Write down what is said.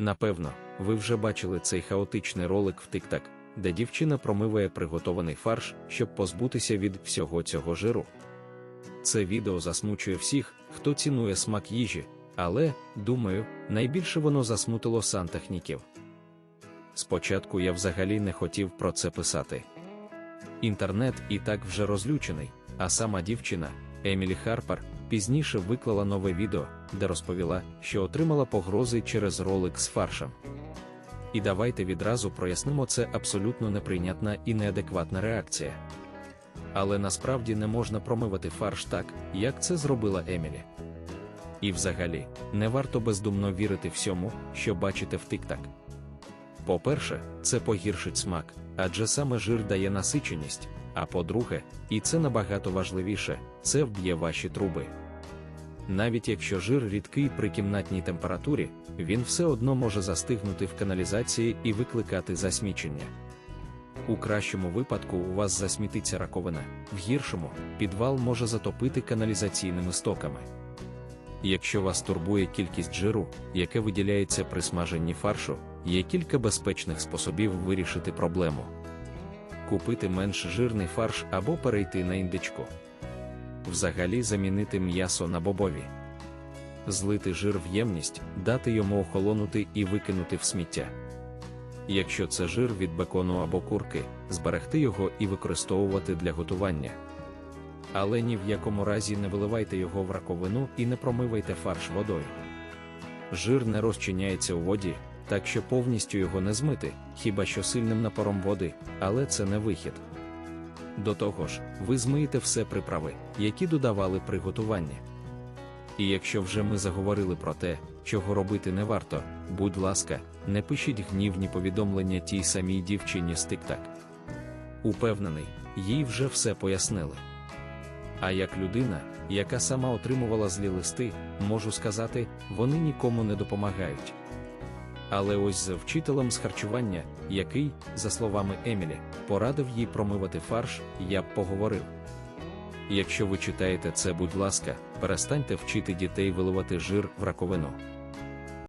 Напевно, ви вже бачили цей хаотичний ролик в TikTok, де дівчина промиває приготований фарш, щоб позбутися від всього цього жиру. Це відео засмучує всіх, хто цінує смак їжі, але, думаю, найбільше воно засмутило сантехніків. Спочатку я взагалі не хотів про це писати. Інтернет і так вже розлючений, а сама дівчина, Емілі Харпер, пізніше виклала нове відео, де розповіла, що отримала погрози через ролик з фаршем. І давайте відразу прояснимо, це абсолютно неприйнятна і неадекватна реакція. Але насправді не можна промивати фарш так, як це зробила Емілі. І взагалі, не варто бездумно вірити всьому, що бачите в TikTok. По-перше, це погіршить смак, адже саме жир дає насиченість, а по-друге, і це набагато важливіше, це вб'є ваші труби. Навіть якщо жир рідкий при кімнатній температурі, він все одно може застигнути в каналізації і викликати засмічення. У кращому випадку у вас засмітиться раковина, в гіршому підвал може затопити каналізаційними стоками. Якщо вас турбує кількість жиру, яке виділяється при смаженні фаршу, є кілька безпечних способів вирішити проблему. Купити менш жирний фарш або перейти на індичку. Взагалі замінити м'ясо на бобові. Злити жир в ємність, дати йому охолонути і викинути в сміття. Якщо це жир від бекону або курки, зберегти його і використовувати для готування. Але ні в якому разі не виливайте його в раковину і не промивайте фарш водою. Жир не розчиняється у воді, так що повністю його не змити, хіба що сильним напором води, але це не вихід. До того ж, ви змиєте все приправи, які додавали при готуванні. І якщо вже ми заговорили про те, чого робити не варто, будь ласка, не пишіть гнівні повідомлення тій самій дівчині з TikTok. Упевнений, їй вже все пояснили. А як людина, яка сама отримувала злі листи, можу сказати, вони нікому не допомагають. Але ось за вчителем з харчування, який, за словами Емілі, порадив їй промивати фарш, я б поговорив. Якщо ви читаєте це, будь ласка, перестаньте вчити дітей виливати жир в раковину.